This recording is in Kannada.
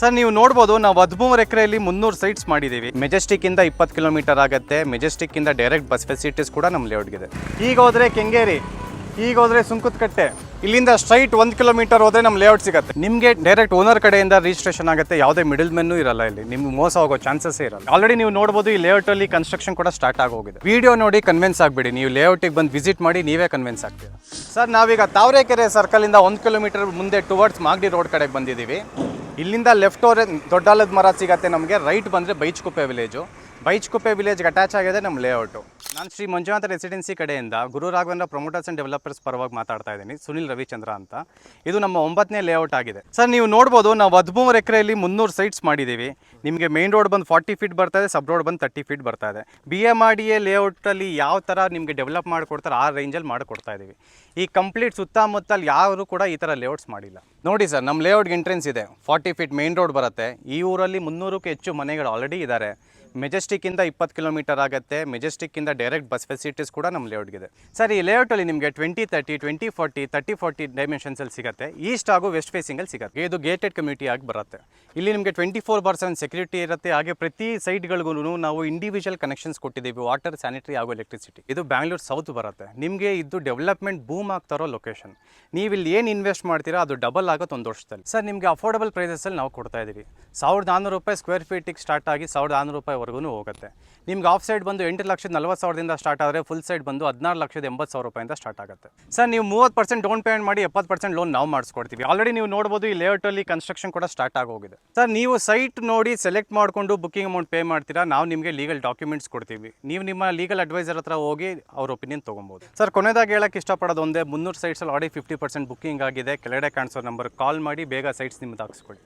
ಸರ್, ನೀವು ನೋಡ್ಬೋದು, ನಾವು ಹದಿಮೂರು ಎಕರೆಯಲ್ಲಿ ಮುನ್ನೂರು ಸೈಟ್ಸ್ ಮಾಡಿದ್ದೀವಿ. ಮೆಜೆಸ್ಟಿಕ್ ಇಂದ ಇಪ್ಪತ್ತು ಕಿಲೋಮೀಟರ್ ಆಗುತ್ತೆ. ಮೆಜೆಸ್ಟಿಕ್ ಇಂದ ಡೈರೆಕ್ಟ್ ಬಸ್ ಫೆಸಿಲಿಟೀಸ್ ಕೂಡ ನಮ್ಮ ಲೇಔಟ್ಗಿದೆ ಈಗ ಹೋದ್ರೆ ಕೆಂಗೇರಿ, ಈಗ ಹೋದ್ರೆ ಕಟ್ಟೆ ಇಲ್ಲಿಂದ ಸ್ಟ್ರೈಟ್ ಒಂದು ಕಿಲೋಮೀಟರ್ ಹೋದ್ರೆ ನಮ್ಮ ಲೇಔಟ್ ಸಿಗುತ್ತೆ. ನಿಮಗೆ ಡೈರೆಕ್ಟ್ ಓನರ್ ಕಡೆಯಿಂದ ರಿಜಿಸ್ಟ್ರೇಷನ್ ಆಗುತ್ತೆ. ಯಾವುದೇ ಮಿಡಲ್ ಮೆನ್ನು ಇರಲ್ಲ ಇಲ್ಲಿ. ನಿಮ್ಗೆ ಮೋಸ ಹೋಗೋ ಚಾನ್ಸಸ್ ಇರಲ್ಲ. ಆಲ್ರೆಡಿ ನೀವು ನೋಡ್ಬೋದು, ಈ ಲೇಔಟ್ ಅಲ್ಲಿ ಕನ್ಸ್ಟ್ರಕ್ಷನ್ ಕೂಡ ಸ್ಟಾರ್ಟ್ ಆಗೋಗಿದೆ. ವಿಡಿಯೋ ನೋಡಿ ಕನ್ವಿನ್ಸ್ ಆಗ್ಬಿಡಿ. ನೀವು ಲೇಔಟಿಗೆ ಬಂದು ವಿಸಿಟ್ ಮಾಡಿ ನೀವೇ ಕನ್ವಿನ್ಸ್ ಆಗ್ತೀರಾ? ಸರ್, ನಾವೀಗ ತಾವರೆಕೆರೆ ಸರ್ಕಲ್ ಇಂದ ಒಂದು ಕಿಲೋಮೀಟರ್ ಮುಂದೆ ಟುವರ್ಡ್ಸ್ ಮಾಗಡಿ ರೋಡ್ ಕಡೆಗೆ ಬಂದಿದ್ದೀವಿ. ಇಲ್ಲಿಂದ ಲೆಫ್ಟ್ ಓರೆ ದೊಡ್ಡಾಲದ ಮರ ಸಿಗತ್ತೆ ನಮಗೆ ರೈಟ್ ಬಂದರೆ ಬೈಚ್ಕುಪ್ಪೆ ವಿಲೇಜು ಬೈಚ್ಕುಪ್ಪೆ ವಿಲೇಜ್ಗೆ ಅಟ್ಯಾಚ್ ಆಗಿದೆ ನಮ್ಮ ಲೇಔಟು ನಾನು ಶ್ರೀ ಮಂಜುನಾಥ ರೆಸಿಡೆನ್ಸಿ ಕಡೆಯಿಂದ Guru Raghavendra promoters and developers ಪರವಾಗಿ ಮಾತಾಡ್ತಾ ಇದ್ದೀನಿ. ಸುನಿಲ್ ರವಿಚಂದ್ರ ಅಂತ. ಇದು ನಮ್ಮ ಒಂಬತ್ತನೇ ಲೇಔಟ್ ಆಗಿದೆ. ಸರ್ ನೀವು ನೋಡ್ಬೋದು ನಾವು ಹದಿಮೂರು ಎಕರೆಯಲ್ಲಿ ಮುನ್ನೂರು ಸೈಟ್ಸ್ ಮಾಡಿದ್ದೀವಿ. ನಿಮಗೆ ಮೇನ್ ರೋಡ್ ಬಂದು ಫಾರ್ಟಿ ಫೀಟ್ ಬರ್ತಾ ಇದೆ ಸಬ್ ರೋಡ್ ಬಂದು ತರ್ಟಿ ಫೀಟ್ ಬರ್ತಾ ಇದೆ. B M R D A ಲೇಔಟಲ್ಲಿ ಯಾವ ಥರ ನಿಮಗೆ ಡೆವಲಪ್ ಮಾಡಿಕೊಡ್ತಾರೆ ಆ ರೇಂಜಲ್ಲಿ ಮಾಡಿಕೊಡ್ತಾ ಇದ್ದೀವಿ ಈ ಕಂಪ್ಲೀಟ್ ಸುತ್ತಮುತ್ತಲು ಯಾರು ಕೂಡ ಈ ಥರ ಲೇಔಟ್ಸ್ ಮಾಡಿಲ್ಲ. ನೋಡಿ ಸರ್ ನಮ್ಮ ಲೇಔಟ್ಗೆ ಎಂಟ್ರೆನ್ಸ್ ಇದೆ. ಫಾರ್ಟಿ ಫೀಟ್ ಮೇನ್ ರೋಡ್ ಬರುತ್ತೆ. ಈ ಊರಲ್ಲಿ ಮುನ್ನೂರಕ್ಕೂ ಹೆಚ್ಚು ಮನೆಗಳು ಆಲ್ರೆಡಿ ಇದ್ದಾರೆ ಮೆಜೆಸ್ಟಿಕ್ಕಿಂದ ಇಪ್ಪತ್ತು ಕಿಲೋಮೀಟರ್ ಆಗುತ್ತೆ. ಮೆಜೆಸ್ಟಿಕ್ಕಿಂದ ಡೈರೆಕ್ಟ್ ಬಸ್ ಫೆಸಿಲಿಟೀಸ್ ಕೂಡ ನಮ್ಮ ಲೇಔಟ್ಗಿದೆ ಸರ್, ಈ ಲೇಔಟಲ್ಲಿ ನಿಮಗೆ twenty thirty twenty forty thirty forty ಡೈಮೆನ್ಷನ್ಸಲ್ಲಿ ಸಿಗುತ್ತೆ. ಈಸ್ಟ್ ಹಾಗೂ ವೆಸ್ಟ್ ಫೇಸಿಂಗಲ್ಲಿ ಸಿಗುತ್ತೆ. ಇದು ಗೇಟೆಡ್ ಕಮ್ಯುನಿಟಿ ಆಗಿ ಬರುತ್ತೆ. ಇಲ್ಲಿ ನಿಮಗೆ twenty four bar seven security ಇರುತ್ತೆ. ಹಾಗೆ ಪ್ರತಿ ಸೈಟ್ಗಳಿಗೂ ನಾವು ಇಂಡಿವಿಜುವಲ್ ಕನೆಕ್ಷನ್ಸ್ ಕೊಟ್ಟಿದ್ದೀವಿ. ವಾಟರ್ ಸ್ಯಾನಿಟರಿ ಹಾಗೂ ಎಲೆಕ್ಟ್ರಿಸಿಟಿ ಇದು ಬ್ಯಾಂಗ್ಳೂರ್ ಸೌತ್ ಬರುತ್ತೆ. ನಿಮಗೆ ಇದು ಡೆವಲಪ್ಮೆಂಟ್ ಬೂಮ್ ಆಗ್ತಾರೋ ಲೊಕೇಶನ್ ನೀವು ಇಲ್ಲಿ ಏನು ಇನ್ವೆಸ್ಟ್ ಮಾಡ್ತೀರಾ, ಅದು ಡಬಲ್ ಆಗುತ್ತೆ ಒಂದು ವರ್ಷದಲ್ಲಿ. ಸರ್, ನಿಮಗೆ ಅಫೋರ್ಡಬಲ್ ಪ್ರೈಸಸಲ್ಲಿ ನಾವು ಕೊಡ್ತಾ ಇದ್ದೀವಿ. ಸಾವಿರದ ನಾನ್ನೂರು ರೂಪಾಯಿ ಸ್ಕ್ವೇರ್ ಫೀಟಿಗೆ ಸ್ಟಾರ್ಟ್ ಆಗಿ ಸಾವಿರದ ನಾನ್ನೂರು ರೂಪಾಯಿವರೆಗೂ ಹೋಗುತ್ತೆ. ನಿಮ್ಗೆ ಆಫ್ ಸೈಡ್ ಬಂದು ಎಂಟು ಲಕ್ಷದ ನಲ್ವತ್ತು ಸಾವಿರದಿಂದ ಸ್ಟಾರ್ಟ್ ಆದರೆ ಫುಲ್ ಸೈಡ್ ಬಂದು ಹದಿನಾರು ಲಕ್ಷದ ಎಂಬತ್ತು ಸಾವಿರ ರೂಪಾಯಿಂದ ಸ್ಟಾರ್ಟ್ ಆಗುತ್ತೆ. ಸರ್ ನೀವು ಮೂವತ್ತು ಪರ್ಸೆಂಟ್ ಡೌನ್ ಪೇಮೆಂಟ್ ಮಾಡಿ ಎಪ್ಪತ್ತು ಪರ್ಸೆಂಟ್ ಲೋನ್ ನಾವು ಮಾಡಿಸ್ಕೊಡ್ತೀವಿ. ಆಲ್ರೆಡಿ ನೀವು ನೋಡ್ಬೋದು ಈ ಲೇಔಟಲ್ಲಿ ಕನ್ಸ್ಟ್ರಕ್ಷನ್ ಕೂಡ ಸ್ಟಾರ್ಟ್ ಆಗೋಗಿದೆ. ಸರ್ ನೀವು ಸೈಟ್ ನೋಡಿ ಸೆಲೆಕ್ಟ್ ಮಾಡಿಕೊಂಡು ಬುಕಿಂಗ್ ಅಮೌಂಟ್ ಪೇ ಮಾಡ್ತೀರಾ? ನಾವು ನಿಮಗೆ ಲೀಗಲ್ ಡಾಕ್ಯುಮೆಂಟ್ಸ್ ಕೊಡ್ತೀವಿ. ನೀವು ನಿಮ್ಮ ಲೀಗಲ್ ಅಡ್ವೈಸರ್ ಹತ್ರ ಹೋಗಿ ಅವ್ರ ಒಪಿನಿಯನ್ ತೊಗೊಬೋದು. ಸರ್ ಕೊನೆದಾಗಿ ಹೇಳಕ್ಕೆ ಇಷ್ಟಪಡೋದು ಒಂದೇ, ಮುನ್ನೂರು ಸೈಟ್ಸಲ್ಲಿ ಆಲ್ರೆಡಿ ಫಿಫ್ಟಿ ಪರ್ಸೆಂಟ್ ಬುಕಿಂಗ್ ಆಗಿದೆ. ಕೆಳಗಡೆ ಕಾಣಿಸೋ ನಂಬರ್ ಕಾಲ್ ಮಾಡಿ ಬೇಗ ಸೈಟ್ಸ್ ನಿಮ್ಮದು ಹಾಕ್ಸ್ಕೊಳ್ಳಿ